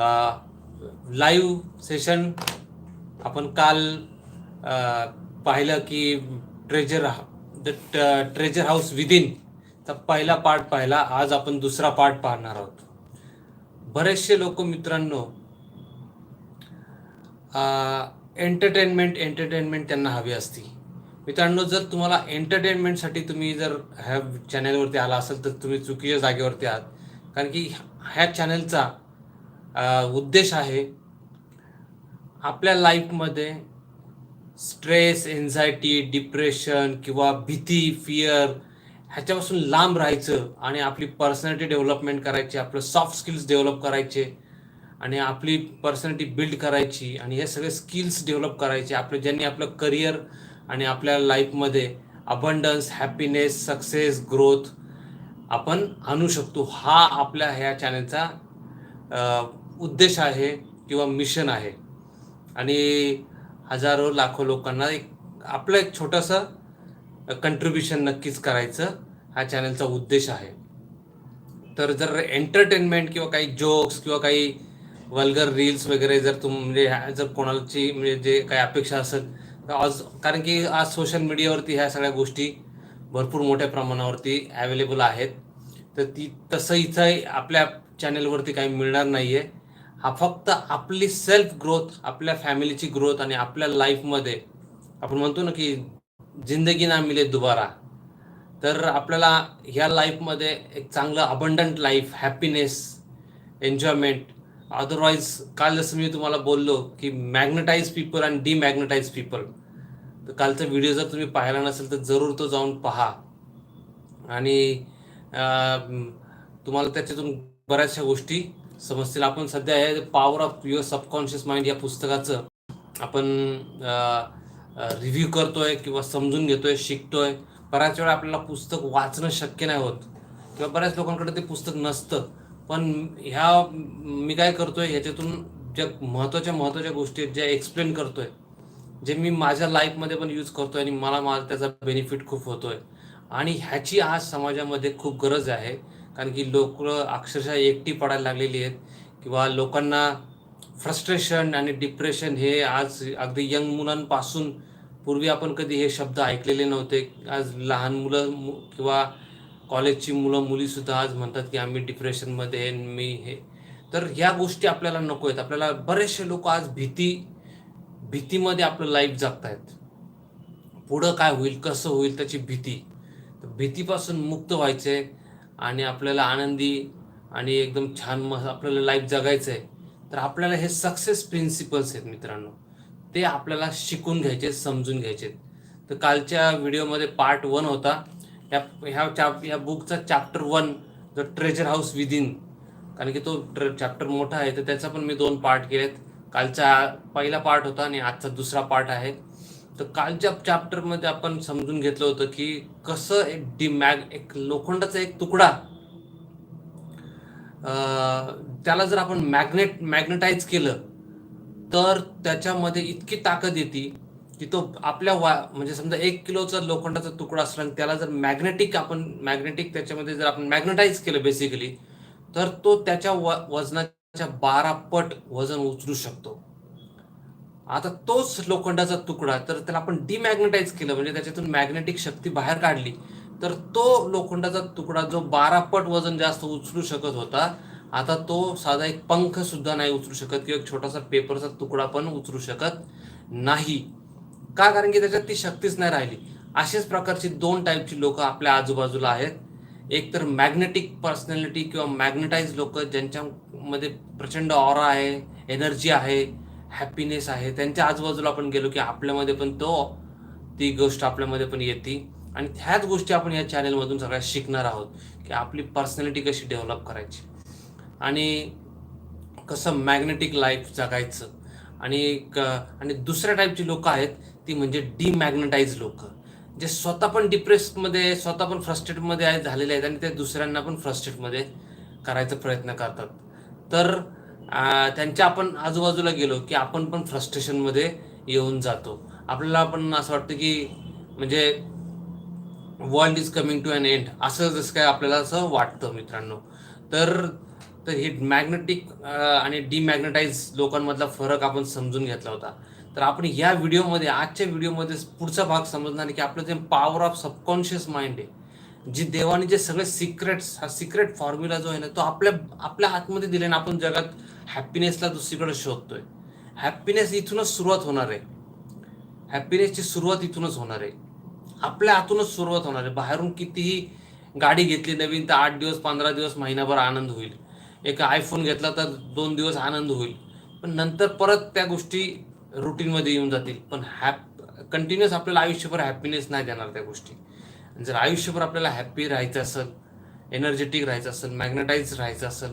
Live session आपण काल पाहिलं की treasure the treasure house within तर पहिला पार्ट पाहिला. आज आपण दुसरा पार्ट पाहणार आहोत. बरेचसे लोक मित्रांनो एंटरटेनमेंट एंटरटेनमेंट त्यांना हवी असती. मित्रांनो जर तुम्हाला एंटरटेनमेंटसाठी तुम्ही जर ह्या चॅनलवरती आला असेल तर तुम्ही चुकीच्या जागेवरती आहात. कारण की ह्या चॅनलचा उद्देश आहे आपल्या लाईफमध्ये स्ट्रेस एन्झायटी डिप्रेशन किंवा भीती फिअर ह्याच्यापासून लांब राहायचं आणि आपली पर्सनॅलिटी डेव्हलपमेंट करायची आपलं सॉफ्ट स्किल्स डेव्हलप करायचे आणि आपली पर्सनॅलिटी बिल्ड करायची आणि हे सगळे स्किल्स डेव्हलप करायचे. आपलं ज्यांनी आपलं करिअर आणि आपल्या लाईफमध्ये अबंडन्स हॅपीनेस सक्सेस ग्रोथ आपण आणू शकतो. हा आपल्या ह्या चॅनलचा उद्देश आहे किंवा मिशन आहे. आणि हजारो लाखो लोकांना एक आपलं एक छोटंसं कंट्रीब्युशन नक्कीच करायचं हा चॅनलचा उद्देश आहे. तर जर एंटरटेनमेंट किंवा काही जोक्स किंवा काही वल्गर रील्स वगैरे जर तुम म्हणजे ह्या- जर कोणाची म्हणजे जे काही अपेक्षा असेल तर आज कारण की आज सोशल मीडियावरती ह्या सगळ्या गोष्टी भरपूर मोठ्या प्रमाणावरती अवेलेबल आहेत. तर ती तसं इथं आपल्या चॅनलवरती काही मिळणार नाही आहे हा फक्त आपली सेल्फ ग्रोथ आपल्या फॅमिलीची ग्रोथ आणि आपल्या लाईफमध्ये आपण म्हणतो ना की जिंदगी ना मिले दुबारा. तर आपल्याला ह्या लाईफमध्ये एक चांगलं abundant life happiness enjoyment otherwise काल जसं मी तुम्हाला बोललो की मॅग्नेटाईज पीपल आणि डिमॅग्नेटाईज पीपल तर कालचा व्हिडिओ जर तुम्ही पाहिला नसेल तर जरूर तो जाऊन पहा. आणि तुम्हाला त्याच्यातून बऱ्याचशा गोष्टी समजतील आपण सध्या हे power of your subconscious mind या पुस्तकाचं आपण रिव्ह्यू करतोय किंवा समजून घेतोय शिकतोय. बऱ्याच वेळा आपल्याला पुस्तक वाचणं शक्य नाही होत किंवा बऱ्याच लोकांकडे ते पुस्तक नसतं. पण ह्या मी काय करतोय ह्याच्यातून ज्या महत्त्वाच्या महत्त्वाच्या गोष्टी आहेत ज्या एक्सप्लेन करतोय जे मी माझ्या लाईफमध्ये पण यूज करतोय आणि मला माझा त्याचा बेनिफिट खूप होतोय. आणि ह्याची आज समाजामध्ये खूप गरज आहे. कारण की लोक अक्षरशः एकटी पडायला लागलेली आहेत. किंवा लोकांना फ्रस्ट्रेशन आणि डिप्रेशन हे आज अगदी यंग मुलांपासून पूर्वी आपण कधी हे शब्द ऐकलेले नव्हते. आज लहान मुलं मु- किंवा कॉलेजची मुलं मुलीसुद्धा आज म्हणतात की आम्ही डिप्रेशनमध्ये मी हे. तर ह्या गोष्टी आपल्याला नको आहेत. आपल्याला बरेचसे लोक आज भीती भीतीमध्ये आपलं लाईफ जगतायत. पुढं काय होईल कसं होईल त्याची भीती. तर भीतीपासून मुक्त व्हायचे आणि आपल्याला आनंदी आणि एकदम छान मग आपल्याला लाईफ जगायचं आहे तर आपल्याला हे सक्सेस प्रिन्सिपल्स आहेत मित्रांनो. ते आपल्याला शिकून घ्यायचे समजून घ्यायचे. तर कालच्या व्हिडिओमध्ये पार्ट वन होता. ह्या ह्या चॅप ह्या बुकचा chapter one the treasure house within कारण की तो चॅप्टर मोठा आहे तर त्याचा पण मी दोन पार्ट केलेत. कालचा पहिला पार्ट होता आणि आजचा दुसरा पार्ट आहे. तर कालच्या चॅप्टरमध्ये आपण समजून घेतलं होतं की कसं एक डिमॅग एक लोखंडाचा एक तुकडा त्याला जर आपण मॅग्नेट मॅग्नेटाईज केलं तर त्याच्यामध्ये इतकी ताकद येते की तो आपल्या वा म्हणजे समजा एक किलोचा लोखंडाचा तुकडा असला आणि त्याला जर मॅग्नेटिक आपण मॅग्नेटिक त्याच्यामध्ये जर आपण मॅग्नेटाईज केलं बेसिकली तर तो त्याच्या व वजनाच्या बारा पट वजन उचलू शकतो. आता तोच लोखंडाचा तुकडा तर त्याला आपण डिमॅग्नेटाईज केलं म्हणजे त्याच्यातून मॅग्नेटिक शक्ती बाहेर काढली तर तो लोखंडाचा तुकडा जो बारा पट वजन जास्त उचलू शकत होता आता तो साधा एक पंख सुद्धा नाही उचलू शकत किंवा एक छोटासा पेपरचा तुकडा पण उचलू शकत नाही. का? कारण की त्याच्यात ती शक्तीच नाही राहिली. अशाच प्रकारची दोन टाईपची लोक आपल्या आजूबाजूला आहेत. एक तर मॅग्नेटिक पर्सनॅलिटी किंवा मॅग्नेटाईज लोक ज्यांच्यामध्ये प्रचंड ऑरा आहे एनर्जी आहे हॅपीनेस आहे. त्यांच्या आजूबाजूला आपण गेलो की आपल्यामध्ये पण तो ती गोष्ट आपल्यामध्ये पण येते. आणि ह्याच गोष्टी आपण या चॅनेलमधून सगळ्या शिकणार आहोत की आपली पर्सनॅलिटी कशी डेव्हलप करायची. आणि कसं मॅग्नेटिक लाईफ जगायचं. आणि क आणि दुसऱ्या टाईपची लोक आहेत ती म्हणजे डिमॅग्नेटाईज लोक. जे स्वतः पण डिप्रेसमध्ये स्वतः पण फ्रस्ट्रेटमध्ये झालेले आहेत आणि ते दुसऱ्यांना पण फ्रस्ट्रेटमध्ये करायचा प्रयत्न करतात. तर त्यांच्या आपण आजूबाजूला गेलो की आपण पण फ्रस्ट्रेशनमध्ये येऊन जातो. आपल्याला पण असं वाटतं की म्हणजे world is coming to an end असं जसं काय आपल्याला असं वाटतं मित्रांनो. तर तर हे मॅग्नेटिक आणि डिमॅग्नेटाईज लोकांमधला फरक आपण समजून घेतला होता. तर आपण या व्हिडिओमध्ये आजच्या व्हिडिओमध्ये पुढचा भाग समजणार की आपलं जे पॉवर ऑफ सबकॉन्शियस माइंड आहे जी देवाने जे सगळे सिक्रेट्स हा सिक्रेट फॉर्म्युला जो आहे ना तो आपल्या आपल्या हातमध्ये दिले ना आपण जगात हॅपीनेसला दुसरीकडे शोधतोय. हॅपीनेस इथूनच सुरुवात होणार आहे. हॅपीनेसची सुरुवात इथूनच होणार आहे. आपल्या हातूनच सुरुवात होणार आहे. बाहेरून कितीही गाडी घेतली नवीन तर आठ दिवस पंधरा दिवस महिनाभर आनंद होईल. एक आयफोन घेतला तर दोन दिवस आनंद होईल. पण नंतर परत त्या गोष्टी रुटीनमध्ये येऊन जातील. पण हॅप कंटिन्युअस आपल्याला आयुष्यभर हॅपीनेस नाही देणार त्या गोष्टी. जर आयुष्यभर आपल्याला हॅप्पी राहायचं असेल एनर्जेटिक राहायचं असेल मॅग्नेटाईज राहायचं असेल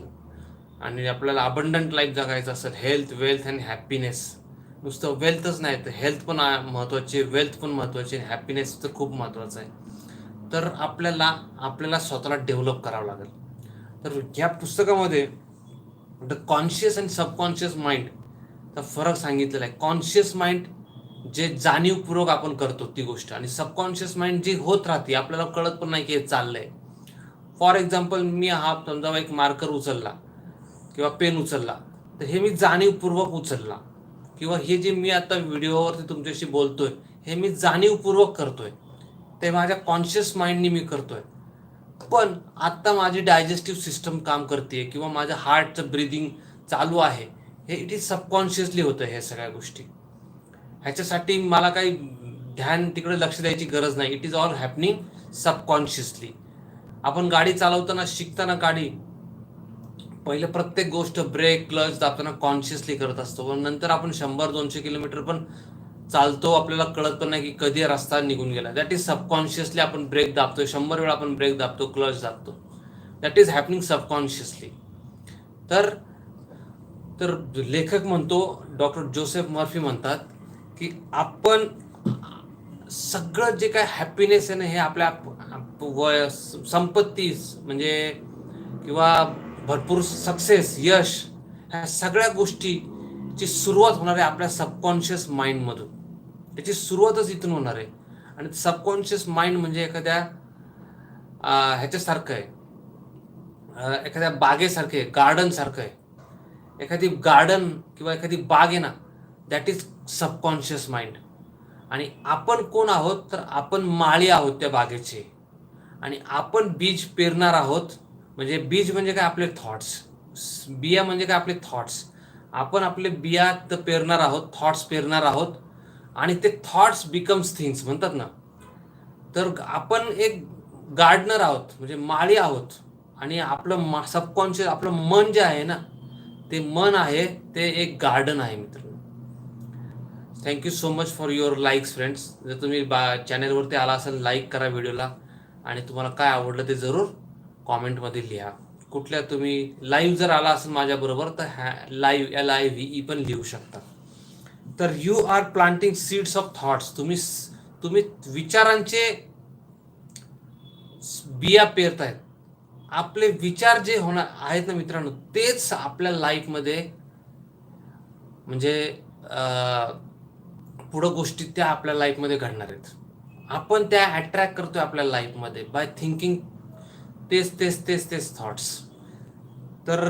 आणि आपल्याला अबंडंट लाईफ जगायचं असेल हेल्थ वेल्थ अँड हॅपीनेस नुसतं वेल्थच नाही तर हेल्थ पण महत्त्वाची वेल्थ पण महत्त्वाची आणि हॅपीनेस तर खूप महत्त्वाचं आहे. तर आपल्याला आपल्याला स्वतःला डेव्हलप करावं लागेल. तर ह्या पुस्तकामध्ये द कॉन्शियस आणि सबकॉन्शियस माइंडचा फरक सांगितलेला आहे. कॉन्शियस माइंड जे जाणीवपूर्वक आपण करतो ती गोष्ट आणि सबकॉन्शियस माइंड जी होत राहते आपल्याला कळत पण नाही की हे चाललंय. फॉर एक्झाम्पल मी हा समजा एक मार्कर उचलला. किंवा पेन उचलला तर हे मी जाणीवपूर्वक उचलला. किंवा हे जे मी आता व्हिडिओवरती तुमच्याशी बोलतोय हे मी जाणीवपूर्वक करतोय. ते माझ्या कॉन्शियस माइंडनी मी करतोय. पण आत्ता माझी डायजेस्टिव्ह सिस्टम काम करते किंवा माझ्या हार्टचं ब्रिदिंग चालू आहे हे इट इज सबकॉन्शियसली होतं हे सगळ्या गोष्टी. ह्याच्यासाठी मला काही ध्यान तिकडे लक्ष द्यायची गरज नाही. It is all happening subconsciously आपण गाडी चालवताना शिकताना गाडी पहिले प्रत्येक गोष्ट ब्रेक क्लच दाबताना कॉन्शियसली करत असतो. पण नंतर आपण शंभर दोनशे किलोमीटर पण चालतो आपल्याला कळत पण नाही की कधी रस्ता निघून गेला. दॅट इज सबकॉन्शियसली आपण ब्रेक दाबतो शंभर वेळा आपण ब्रेक दाबतो क्लच दाबतो. दॅट इज हॅपनिंग सबकॉन्शियसली तर तर लेखक म्हणतो डॉक्टर जोसेफ मर्फी म्हणतात की आपण सगळं जे काय हॅपीनेस आहे ना हे आपल्या वय संपत्ती म्हणजे किंवा भरपूर सक्सेस यश ह्या सगळ्या गोष्टीची सुरुवात होणार आहे आपल्या सबकॉन्शियस माइंडमधून त्याची सुरुवातच इथून होणार आहे. आणि सबकॉन्शियस माइंड म्हणजे एखाद्या ह्याच्यासारखं आहे. एखाद्या बागेसारखं आहे गार्डन सारखं आहे. एखादी गार्डन किंवा एखादी बाग आहे ना दॅट इज सबकॉन्शियस माइंड आणि आपण कोण आहोत? तर आपण माळी आहोत त्या बागेचे. आणि आपण बीज पेरणार आहोत म्हणजे बीज म्हणजे काय आपले थॉट्स बिया म्हणजे काय आपले थॉट्स आपण आपले बिया तर पेरणार आहोत थॉट्स पेरणार आहोत आणि ते थॉट्स बिकम्स थिंग्स म्हणतात ना. तर आपण एक गार्डनर आहोत म्हणजे माळी आहोत आणि आपलं मा सबकॉन्शियस आपलं मन जे आहे ना ते मन आहे ते एक गार्डन आहे मित्र thank you so much for your likes friends जर तुम्ही बा चॅनेलवरती आला असेल लाईक करा व्हिडिओला आणि तुम्हाला काय आवडलं ते जरूर कॉमेंटमध्ये लिहा. कुठल्या तुम्ही लाईव्ह जर आला असेल माझ्याबरोबर तर हॅ live L I V E पण लिहू शकता. तर you are planting seeds of thoughts तुम्ही तुम्ही विचारांचे बिया बिया पेरतायत आपले विचार जे होणार आहेत ना मित्रांनो तेच आपल्या लाईफमध्ये म्हणजे पुढं गोष्टी त्या आपल्या लाईफमध्ये घडणार आहेत. आपण त्या अट्रॅक्ट करतोय आपल्या लाईफमध्ये बाय थिंकिंग तेच तेच तेच तेच थॉट्स तर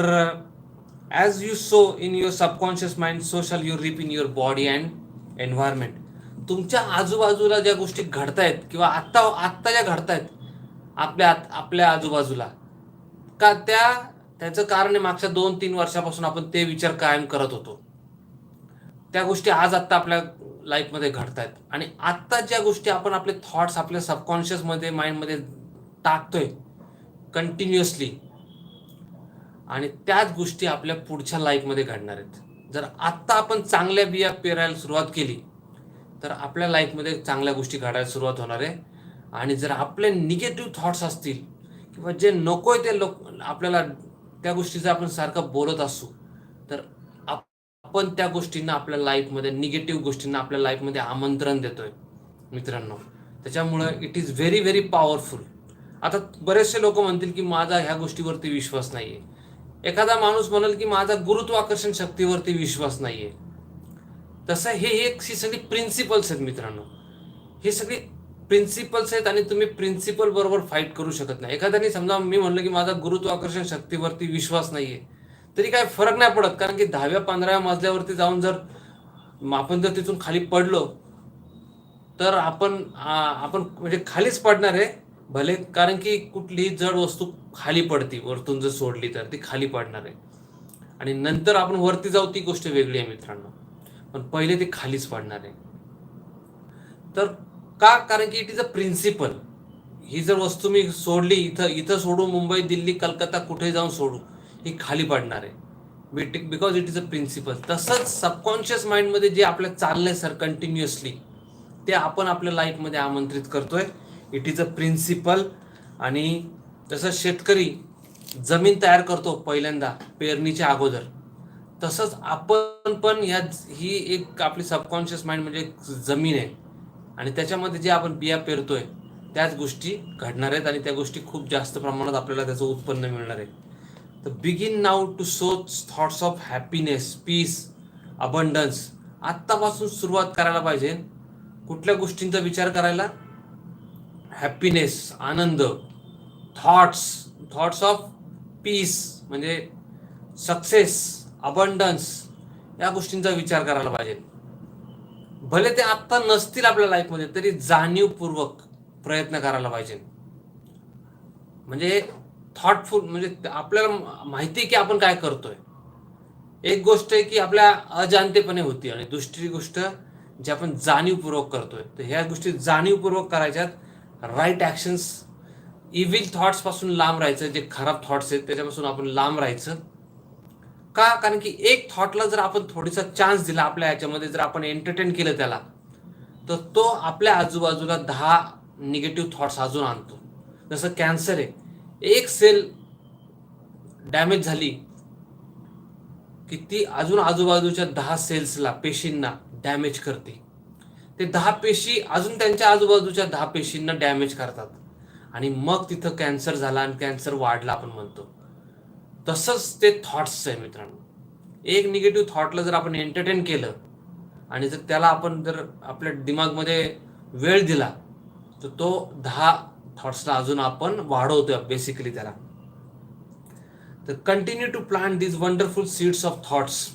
as you sow in your subconscious mind so shall you reap in your body and environment तुमच्या आजूबाजूला ज्या गोष्टी घडतायत किंवा आत्ता आत्ता ज्या घडतायत आपल्या आत- आपल्या आजूबाजूला का त्या त्याचं कारण आहे मागच्या दोन तीन वर्षापासून आपण ते विचार कायम करत होतो. त्या गोष्टी आज आत्ता आपल्या लाईफमध्ये घडत आहेत आणि आत्ता ज्या गोष्टी आपण आपले थॉट्स आपल्या सबकॉन्शियसमध्ये माइंडमध्ये टाकतोय कंटिन्युअसली आणि त्याच गोष्टी आपल्या पुढच्या लाईफमध्ये घडणार आहेत. जर आत्ता आपण चांगल्या बिया पेरायला सुरुवात केली तर आपल्या लाईफमध्ये चांगल्या गोष्टी घडायला सुरुवात होणार आहे. आणि जर आपले निगेटिव्ह थॉट्स असतील किंवा जे नको आहे ते लोक आपल्याला त्या गोष्टीचं आपण सारखं बोलत असू तर आपण त्या गोष्टींना आपल्या लाईफमध्ये निगेटिव्ह गोष्टींना आपल्या लाईफमध्ये आमंत्रण देतोय मित्रांनो. त्याच्यामुळं it is very very powerful आता बरेचसे लोक म्हणतील की माझा ह्या गोष्टीवरती विश्वास नाहीये. एखादा माणूस म्हणेल की माझा गुरुत्वाकर्षण शक्तीवरती विश्वास नाहीये. तसं हे एक ही सगळी प्रिन्सिपल्स आहेत मित्रांनो. हे सगळी प्रिन्सिपल्स आहेत आणि तुम्ही प्रिन्सिपल बरोबर फाईट करू शकत नाही. एखाद्याने समजा मी म्हणलं की माझा गुरुत्वाकर्षण शक्तीवरती विश्वास नाहीये तरी काय फरक नाही पडत. कारण की दहाव्या पंधराव्या मजल्यावरती जाऊन जर आपण जर तिथून खाली पडलो तर आपण आपण म्हणजे खालीच पडणार आहे. भले कारण की कुठलीही जड वस्तू खाली पडते वरतून जर सोडली तर ती खाली पडणार आहे. आणि नंतर आपण वरती जाऊ ती गोष्ट वेगळी आहे मित्रांनो. पण पहिले ती खालीच पडणार आहे. तर का? कारण की इट इज अ प्रिन्सिपल ही जर वस्तू मी सोडली इथं इथं सोडू मुंबई दिल्ली कलकत्ता कुठे जाऊन सोडू ही खाली पडणार आहे. Because it is a principle तसंच सबकॉन्शियस माइंडमध्ये जे आपल्या चाललंय सर कंटिन्युअसली ते आपण आपल्या लाईफमध्ये आमंत्रित करतोय. इट इज अ प्रिन्सिपल आणि जसं शेतकरी जमीन तयार करतो पहिल्यांदा पेरणीच्या अगोदर तसंच आपण पण या ही एक आपली सबकॉन्शियस माइंड म्हणजे एक जमीन आहे. आणि त्याच्यामध्ये जे आपण बिया पेरतोय त्याच गोष्टी घडणार आहेत आणि त्या गोष्टी खूप जास्त प्रमाणात आपल्याला त्याचं उत्पन्न मिळणार आहे तर begin now to sow thoughts of happiness peace abundance आत्तापासून सुरुवात करायला पाहिजे. कुठल्या गोष्टींचा विचार करायला हॅपीनेस आनंद थॉट्स थॉट्स ऑफ पीस म्हणजे सक्सेस अबंडन्स या गोष्टींचा विचार करायला पाहिजे. भले ते आत्ता नसतील आपल्या लाईफमध्ये तरी जाणीवपूर्वक प्रयत्न करायला पाहिजे. म्हणजे थॉटफुल म्हणजे आपल्याला माहिती की आपण काय करतोय. एक गोष्ट आहे की आपल्या अजाणतेपणे होती आणि दुसरी गोष्ट जी आपण जाणीवपूर्वक करतोय. तर ह्या गोष्टी जाणीवपूर्वक करायच्यात. राईट ॲक्शन्स इव्हिल थॉट्सपासून लांब राहायचं जे खराब थॉट्स आहेत त्याच्यापासून आपण लांब राहायचं. का? कारण की एक थॉटला जर आपण थोडीसा चान्स दिला आपल्या याच्यामध्ये जर आपण एंटरटेन केलं त्याला तर तो आपल्या आजूबाजूला दहा निगेटिव्ह थॉट्स अजून आणतो. जसं कॅन्सर आहे. एक सेल डॅमेज झाली की ती अजून आजूबाजूच्या दहा सेल्सला पेशींना डॅमेज करते. ते दहा पेशी अजून त्यांच्या आजूबाजूच्या दहा पेशींना डॅमेज करतात. आणि मग तिथं कॅन्सर झाला आणि कॅन्सर वाढला आपण म्हणतो. तसंच ते थॉट्स आहे मित्रांनो. एक निगेटिव्ह थॉटला जर आपण एंटरटेन केलं आणि जर त्याला आपण जर आपल्या दिमागमध्ये वेळ दिला तर तो दहा थॉट्सला अजून आपण वाढवतोय बेसिकली त्याला. तर continue to plant these wonderful seeds of thoughts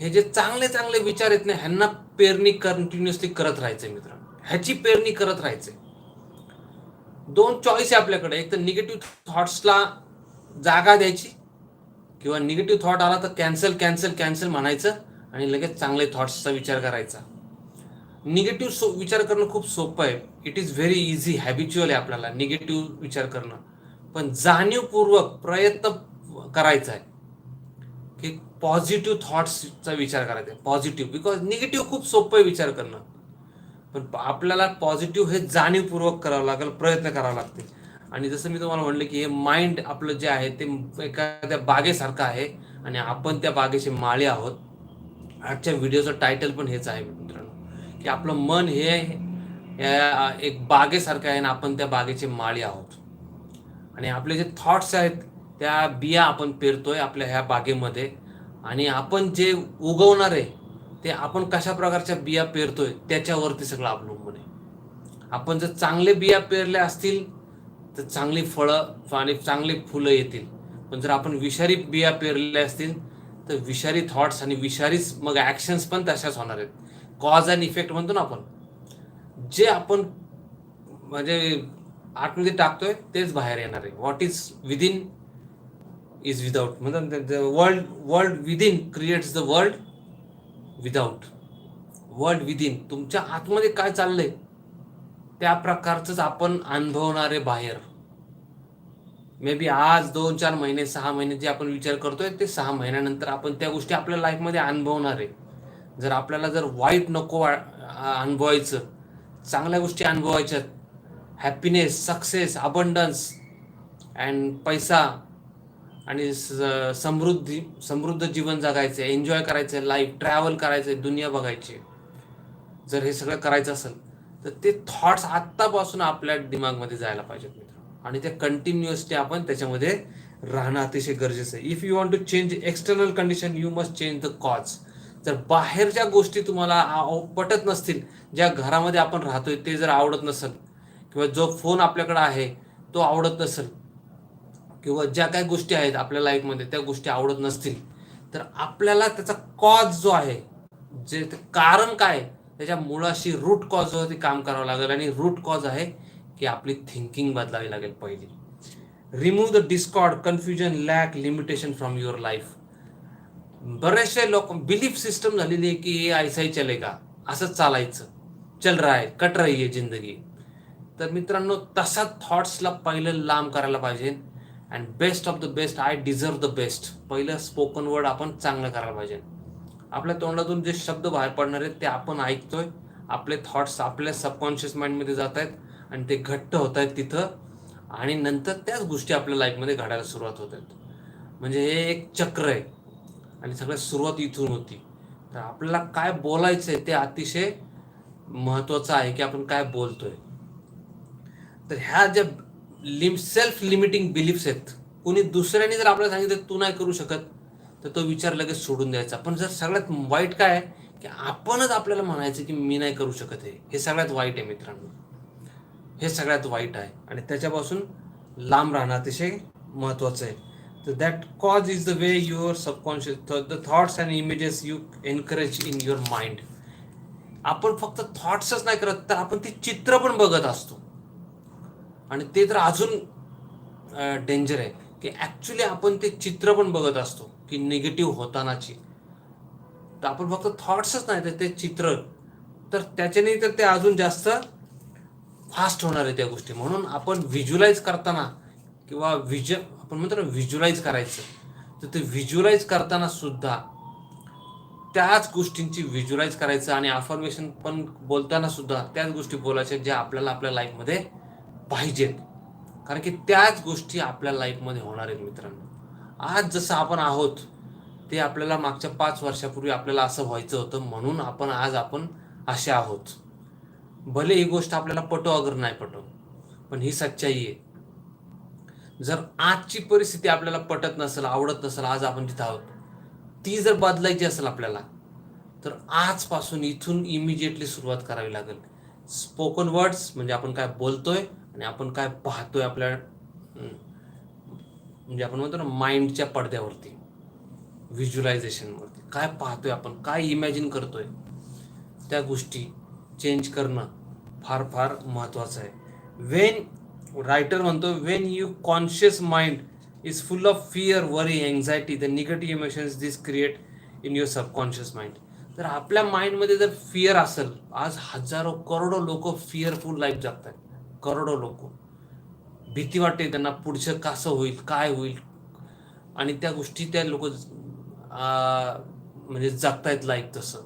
हे जे चांगले चांगले विचार आहेत ना ह्यांना पेरणी कंटिन्युअसली करत राहायचंय मित्र ह्याची पेरणी करत राहायचंय. दोन चॉईस आहे आपल्याकडे. एक तर निगेटिव्ह थॉट्सला जागा द्यायची किंवा निगेटिव्ह थॉट आला तर कॅन्सल कॅन्सल कॅन्सल म्हणायचं आणि लगेच चांगले थॉट्सचा विचार करायचा. निगेटिव्ह सो विचार करणं खूप सोपं आहे. It is very easy habitual आहे आपल्याला निगेटिव्ह विचार करणं. पण जाणीवपूर्वक प्रयत्न करायचा आहे. की पॉझिटिव्ह थॉट्सचा विचार करायचा आहे. पॉझिटिव्ह बिकॉज निगेटिव्ह खूप सोपं आहे विचार करणं. पण आपल्याला पॉझिटिव्ह हे जाणीवपूर्वक करावं लागेल प्रयत्न करावा लागते आणि जसं मी तुम्हाला म्हणलं की हे माइंड आपलं जे आहे ते एखाद्या बागेसारखं आहे आणि आपण त्या बागेचे माळे आहोत. आजच्या व्हिडिओचं टायटल पण हेच आहे मित्रांनो की आपलं मन हे या एक बागेसारखं आहे आणि आपण त्या बागेचे माळी आहोत. आणि आपले जे थॉट्स आहेत त्या बिया आपण पेरतोय आपल्या ह्या बागेमध्ये. आणि आपण जे उगवणार आहे ते आपण कशा प्रकारच्या बिया पेरतोय त्याच्यावरती सगळं अवलंबून आहे. आपण जर चांगले बिया पेरल्या असतील तर चांगली फळं आणि चांगली फुलं येतील. पण जर आपण विषारी बिया पेरल्या असतील तर विषारी थॉट्स आणि विषारीच मग ॲक्शन्स पण तशाच होणार आहेत. कॉज अँड इफेक्ट म्हणतो ना आपण. जे आपण म्हणजे आतमध्ये टाकतोय तेच बाहेर येणार आहे. What is within is without म्हणजे world world within creates the world without world within तुमच्या आतमध्ये काय चाललंय? त्या प्रकारचंच आपण अनुभवणारे बाहेर. मे बी आज दोन चार महिने सहा महिने जे आपण विचार करतोय ते सहा महिन्यानंतर आपण त्या गोष्टी आपल्या लाईफमध्ये अनुभवणार. आहे जर आपल्याला जर वाईट नको अनुभवायचं चांगल्या गोष्टी अनुभवायच्यात हॅपीनेस सक्सेस अबंडन्स अँड पैसा आणि समृद्धी समृद्ध जीवन जगायचं एन्जॉय करायचं लाईफ ट्रॅव्हल करायचं दुनिया बघायची. जर हे सगळं करायचं असेल तर ते थॉट्स आत्तापासून आपल्या दिमागमध्ये जायला पाहिजेत मित्र आणि ते कंटिन्युअसली आपण त्याच्यामध्ये राहणं अतिशय गरजेचं आहे. If you want to change external condition you must change the cause जर बाहेरच्या गोष्टी तुम्हाला पटत नसतील ज्या घरामध्ये आपण राहतोय ते जर आवडत नसेल किंवा जो फोन आपल्याकडे आहे तो आवडत नसेल किंवा ज्या काही गोष्टी आहेत आपल्या लाईफमध्ये त्या गोष्टी आवडत नसतील तर आपल्याला त्याचा कॉज जो आहे जे ते कारण काय आहे, त्याच्या मुळाशी रूट कॉजवरती काम करावं लागेल. आणि रूट कॉज आहे की आपली थिंकिंग बदलावी लागेल पहिली. Remove the discord confusion lack limitation from your life बरेचसे लोक बिलीफ सिस्टम झालेली आहे की हे ऐसा ही चलेगा असंच चालायचं. चल रहा है कट रही आहे जिंदगी. तर मित्रांनो तसा थॉट्सला पहिलं लांब करायला पाहिजे. And best of the best I deserve the best पहिलं स्पोकन वर्ड आपण चांगलं करायला पाहिजे. आपल्या तोंडातून जे शब्द बाहेर पडणार आहेत ते आपण ऐकतोय. आपले थॉट्स आपल्या सबकॉन्शियस माइंडमध्ये जात आहेत आणि ते घट्ट होत आहेत तिथं. आणि नंतर त्याच गोष्टी आपल्या लाईफमध्ये घडायला सुरुवात होत आहेत. म्हणजे हे एक चक्र आहे. आणि सगळ्यात सुरुवात इथून होती. तर आपल्याला काय बोलायचं आहे ते अतिशय महत्त्वाचं आहे की आपण काय बोलतोय. तर ह्या ज्या लिम सेल्फ लिमिटिंग बिलीफ्स आहेत. कोणी दुसऱ्याने जर आपल्याला सांगितलं तू नाही करू शकत तर तो विचार लगेच सोडून द्यायचा. पण जर सगळ्यात वाईट काय आहे की आपणच आपल्याला म्हणायचं की मी नाही करू शकत हे. हे सगळ्यात वाईट आहे मित्रांनो. हे सगळ्यात वाईट आहे. आणि त्याच्यापासून लांब राहणं अतिशय महत्त्वाचं आहे. तर that cause is the way your subconscious the thoughts and images you encourage in your mind आपण फक्त थॉट्सच नाही करत तर आपण ती चित्र पण बघत असतो. आणि ते तर अजून डेंजर आहे. की ॲक्च्युली आपण ते चित्र पण बघत असतो की निगेटिव्ह होतानाची. तर आपण फक्त थॉट्सच नाही तर ते चित्र. तर त्याच्याने तर ते अजून जास्त फास्ट होणार आहे त्या गोष्टी. म्हणून आपण व्हिज्युलाइज करताना किंवा व्हिज आपण म्हणतो ना व्हिज्युलाइज करायचं. तर ते व्हिज्युलाइज करताना सुद्धा त्याच गोष्टींची व्हिज्युलाइज करायचं आणि अफर्मेशन पण बोलताना सुद्धा त्याच गोष्टी बोलायच्या ज्या आपल्याला आपल्या लाईफमध्ये पाहिजेत. कारण की त्याच गोष्टी आपल्या लाईफमध्ये होणार आहेत मित्रांनो. आज जसं आपण आहोत ते आपल्याला मागच्या पाच वर्षापूर्वी आपल्याला असं व्हायचं होतं म्हणून आपण आज आपण असे आहोत. भले ही गोष्ट आपल्याला पटो अगर नाही पटो पण ही सच्चाई आहे. जर आजची परिस्थिती आपल्याला पटत नसेल आवडत नसेल आज आपण जिथं आहोत ती जर बदलायची असेल आपल्याला तर आजपासून इथून इमिजिएटली सुरुवात करावी लागेल. स्पोकन वर्ड्स म्हणजे आपण काय बोलतोय आणि आपण काय पाहतोय आपल्या म्हणजे आपण म्हणतो ना माइंडच्या पडद्यावरती व्हिज्युलायझेशनवरती काय पाहतोय आपण काय इमॅजिन करतोय त्या गोष्टी चेंज करणं फार फार महत्त्वाचं आहे. वेन रायटर म्हणतो when you conscious mind is full of fear worry anxiety the negative emotions this create in your subconscious mind तर आपल्या माइंडमध्ये जर फिअर असेल आज हजारो करोडो लोक फिअरफुल लाईफ जगतात करोडो लोक. भीती वाटते त्यांना पुढचं कसं होईल काय होईल? आणि त्या गोष्टी त्या लोक म्हणजे जगतायत लाईफ तसं.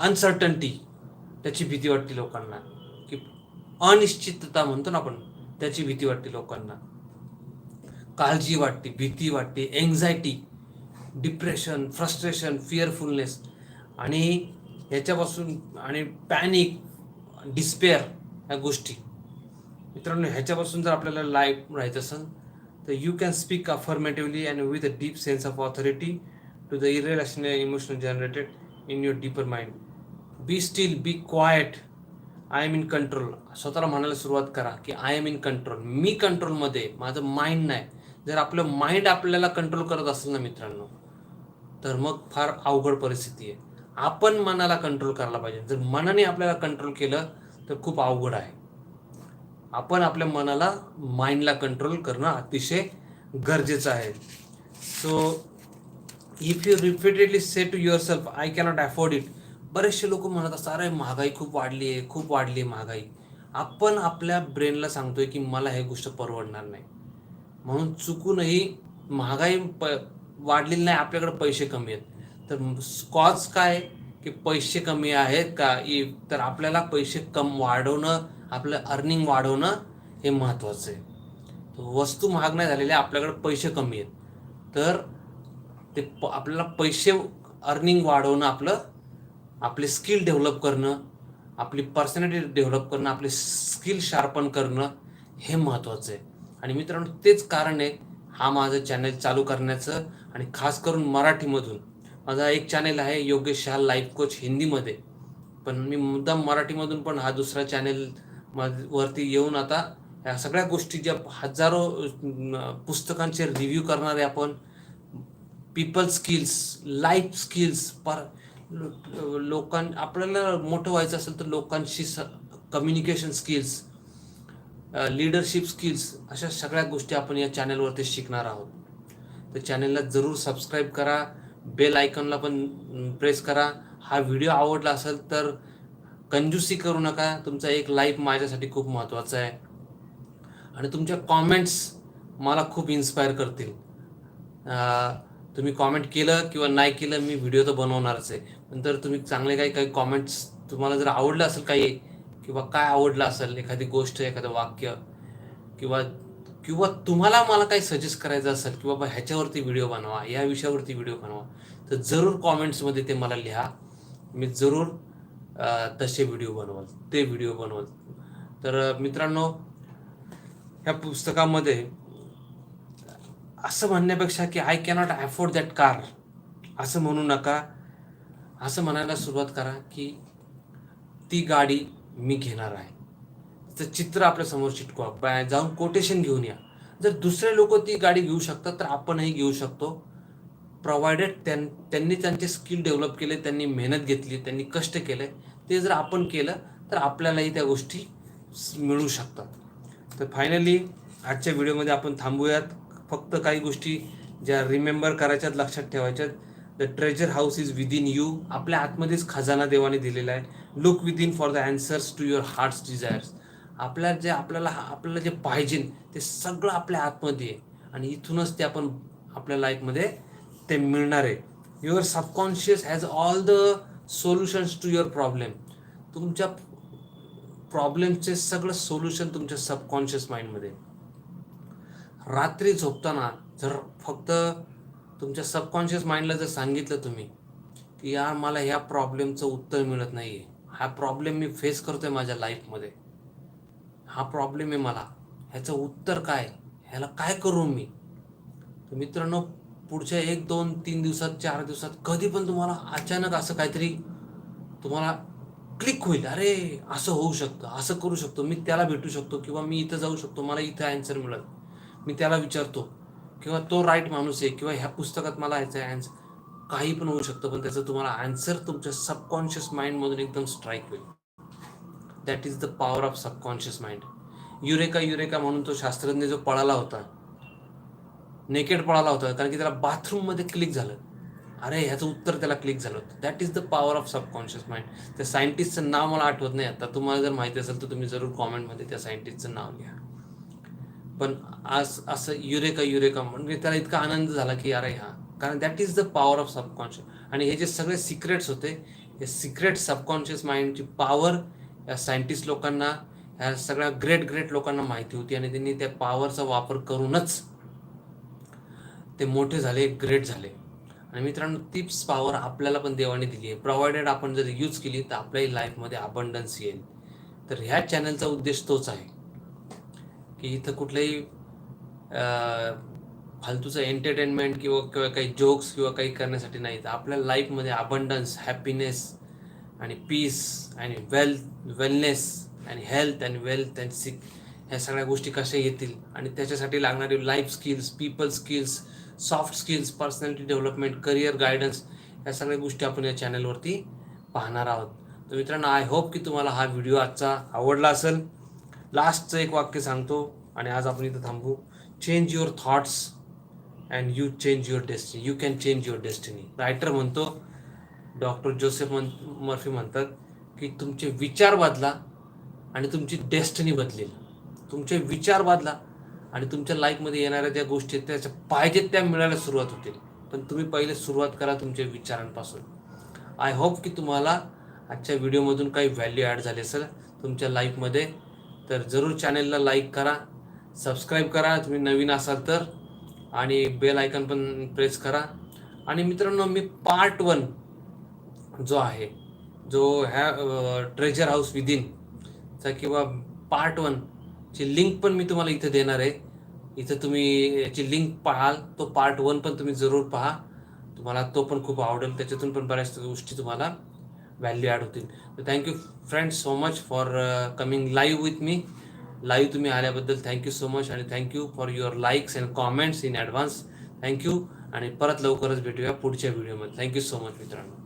अनसर्टन्टी त्याची भीती वाटते लोकांना. की अनिश्चितता म्हणतो ना आपण त्याची भीती वाटते लोकांना. काळजी वाटते भीती वाटते एन्झायटी डिप्रेशन फ्रस्ट्रेशन फिअरफुलनेस आणि ह्याच्यापासून आणि पॅनिक डिस्पेअर ह्या गोष्टी. मित्रांनो ह्याच्यापासून जर आपल्याला लाईफ राहायचं असेल तर you can speak affirmatively and with a deep sense of authority to the irrational emotional generated in your deeper mind be still be quiet I am in control स्वतःला म्हणायला सुरुवात करा की आय एम इन कंट्रोल मी कंट्रोलमध्ये माझं mind नाही. जर आपलं माइंड आपल्याला कंट्रोल करत असेल ना मित्रांनो तर मग फार अवघड परिस्थिती आहे. आपण मनाला कंट्रोल करायला पाहिजे. जर मनाने आपल्याला कंट्रोल केलं तर खूप अवघड आहे. आपण आपल्या मनाला माइंडला कंट्रोल करणं अतिशय गरजेचं आहे. So if you repeatedly say to yourself I cannot afford it बरेचसे लोक म्हणत असतात अरे महागाई खूप वाढली आहे खूप वाढली आहे महागाई. आपण आपल्या ब्रेनला सांगतोय की मला हे गोष्ट परवडणार नाही. म्हणून चुकूनही महागाई प वाढलेली नाही आपल्याकडे पैसे कमी आहेत. तर कॉज काय? की पैसे कमी आहेत का? तर आपल्याला पैसे कम वाढवणं आपलं अर्निंग वाढवणं हे महत्त्वाचं आहे. वस्तू महाग नाही झालेल्या आपल्याकडे पैसे कमी आहेत. तर ते प आपल्याला पैसे अर्निंग वाढवणं आपलं आपले स्किल डेव्हलप करणं आपली पर्सनॅलिटी डेव्हलप करणं आपले स्किल शार्पन करणं हे महत्त्वाचं आहे. आणि मित्रांनो तेच कारण आहे हा माझं चॅनल चालू करण्याचं आणि खास करून मराठीमधून. माझा एक चॅनेल आहे योगेश शाह लाईफ कोच हिंदीमध्ये. पण मी मुद्दाम मराठीमधून पण हा दुसरा चॅनल वरती येऊन आता ह्या सगळ्या गोष्टी ज्या हजारो पुस्तकांचे रिव्ह्यू करणारे आपण पीपल स्किल्स लाईफ स्किल्स पर लोकां आपल्याला मोठं व्हायचं असेल तर लोकांशी स कम्युनिकेशन स्किल्स लीडरशिप स्किल्स अशा सगळ्या गोष्टी आपण या चॅनेलवरती शिकणार आहोत. तर चॅनलला जरूर सबस्क्राईब करा. बेल आयकॉनला पण प्रेस करा. हा व्हिडिओ आवडला असेल तर कंजूसी करू नका. तुमचा एक लाईक माझ्यासाठी खूप महत्त्वाचा आहे. आणि तुमच्या कॉमेंट्स मला खूप इन्स्पायर करतील. तुम्ही कॉमेंट केलं किंवा नाही केलं मी व्हिडिओ तर बनवणारच आहे. नंतर तुम्ही चांगले काही काही कॉमेंट्स तुम्हाला जर आवडलं असेल काही किंवा काय आवडलं असेल एखादी गोष्ट एखादं वाक्य किंवा किंवा तुम्हाला मला काही सजेस्ट करायचं असेल की बाबा ह्याच्यावरती व्हिडिओ बनवा या विषयावरती व्हिडिओ बनवा तर जरूर कॉमेंट्समध्ये ते मला लिहा. मी जरूर तसे व्हिडिओ बनवाल. ते व्हिडिओ बनवाल. तर मित्रांनो ह्या पुस्तकामध्ये असं म्हणण्यापेक्षा की I cannot afford that car असं म्हणू नका. असं म्हणायला सुरुवात करा की ती गाडी मी घेणार आहे. चित्र आपल्यासमोर चिटकवा. बा- जाऊन कोटेशन घेऊन या. जर दुसरे लोक ती गाडी घेऊ शकतात तर आपणही घेऊ शकतो. प्रोव्हायडेड त्यां त्यांनी त्यांचे स्किल डेव्हलप केले त्यांनी मेहनत घेतली त्यांनी कष्ट केले. ते जर आपण केलं तर आपल्यालाही त्या गोष्टी मिळू शकतात. तर फायनली आजच्या व्हिडिओमध्ये आपण थांबूयात. फक्त काही गोष्टी ज्या रिमेंबर करायच्यात लक्षात ठेवायच्यात. The treasure house is within you आपल्या आतमध्येच खजाना देवाने दिलेला आहे. Look within for the answers to your heart's desires आपल्या जे आपल्याला आपल्याला जे पाहिजे ते सगळं आपल्या आतमध्ये आहे. आणि इथूनच ते आपण आपल्या लाईफमध्ये ते मिळणार आहे. Your subconscious has all the solutions to your problem तुमच्या प्रॉब्लेमचे सगळं सोल्युशन तुमच्या सबकॉन्शियस माइंडमध्ये रात्री झोपताना जर फक्त तुमच्या सबकॉन्शियस माइंडला जर सांगितलं तुम्ही की यार मला ह्या प्रॉब्लेमचं उत्तर मिळत नाही आहे हा प्रॉब्लेम मी फेस करतोय माझ्या लाईफमध्ये हा प्रॉब्लेम आहे मला. ह्याचं उत्तर काय? ह्याला काय करू मी? तर मित्रांनो पुढच्या एक दोन तीन दिवसात चार दिवसात कधी पण तुम्हाला अचानक असं काहीतरी तुम्हाला क्लिक होईल. अरे असं होऊ शकतं असं करू शकतो. मी त्याला भेटू शकतो किंवा मी इथं जाऊ शकतो. मला इथं अँसर मिळेल. मी त्याला विचारतो. किंवा तो राईट माणूस आहे किंवा ह्या पुस्तकात मला याचा अँसर काही पण होऊ शकतं पण त्याचं तुम्हाला अँसर तुमच्या सबकॉन्शियस माइंडमधून एकदम स्ट्राईक होईल. That is the power of subconscious mind eureka eureka म्हणून तो शास्त्रज्ञ जो पळाला होता नेकेड पळाला होता कारण की त्याला बाथरूममध्ये क्लिक झालं. अरे ह्याचं उत्तर त्याला क्लिक झालं होतं. That is the power of subconscious mind त्या सायंटिस्टचं नाव मला आठवत नाही आता. तुम्हाला जर माहिती असेल तर तुम्ही जरूर कॉमेंटमध्ये त्या सायंटिस्टचं नाव लिहा. पण आज असं युरेका युरेका म्हणजे त्याला इतका आनंद झाला की अरे हा. कारण that is the power of subconscious आणि हे जे सगळे सिक्रेट्स होते हे सिक्रेट सबकॉन्शियस माइंडची पॉवर या सायंटिस्ट लोकांना ह्या सगळ्या ग्रेट ग्रेट लोकांना माहिती होती आणि त्यांनी त्या पॉवरचा वापर करूनच ते मोठे झाले ग्रेट झाले. आणि मित्रांनो तीच पॉवर आपल्याला पण देवाने दिली आहे. प्रोव्हाइडेड आपण जर यूज केली तर आपल्याही लाईफमध्ये अबंडन्स येईल. तर ह्या चॅनलचा उद्देश तोच आहे की इथं कुठलंही फालतूचं एंटरटेनमेंट किंवा किंवा काही जोक्स किंवा काही करण्यासाठी नाही. तर आपल्या लाईफमध्ये अबंडन्स हॅपीनेस आणि पीस आणि वेल्थ वेलनेस आणि health and wealth and sick ह्या सगळ्या गोष्टी कशा येतील? आणि त्याच्यासाठी लागणारे life skills people skills soft skills personality development career guidance ह्या सगळ्या गोष्टी आपण या चॅनलवरती पाहणार आहोत. तर मित्रांनो आय होप की तुम्हाला हा व्हिडिओ आजचा आवडला असेल. लास्टचं एक वाक्य सांगतो आणि आज आपण इथं थांबू. Change your thoughts and you change your destiny you can change your destiny writer म्हणतो डॉक्टर जोसेफ मन मर्फी म्हणतात की तुमचे विचार बदला आणि तुमची डेस्टिनी बदलेल. तुमचे विचार बदला आणि तुमच्या लाईफमध्ये येणाऱ्या ज्या गोष्टी आहेत त्याच्या पाहिजेत त्या मिळायला सुरुवात होतील. पण तुम्ही पहिले सुरुवात करा तुमच्या विचारांपासून. आय होप की तुम्हाला आजच्या व्हिडिओमधून काही व्हॅल्यू ॲड झाली असेल तुमच्या लाईफमध्ये तर जरूर चॅनेलला लाईक करा सबस्क्राईब करा तुम्ही नवीन असाल तर. आणि बेल आयकन पण प्रेस करा. आणि मित्रांनो मी पार्ट वन जो आहे जो ह्या ट्रेजर हाऊस विदिनचा किंवा पार्ट वन ची लिंक पण मी तुम्हाला इथे देणार आहे. इथं तुम्ही याची लिंक पाहाल तो पार्ट वन पण तुम्ही जरूर पहा. तुम्हाला तो पण खूप आवडेल त्याच्यातून पण बऱ्याच गोष्टी तुम्हाला व्हॅल्यू ॲड होतील. तर thank you friends so much for coming live with me live तुम्ही आल्याबद्दल थँक्यू सो मच आणि thank you for your likes and comments in advance thank you आणि परत लवकरच भेटूया पुढच्या व्हिडिओमध्ये थँक्यू सो मच मित्रांनो.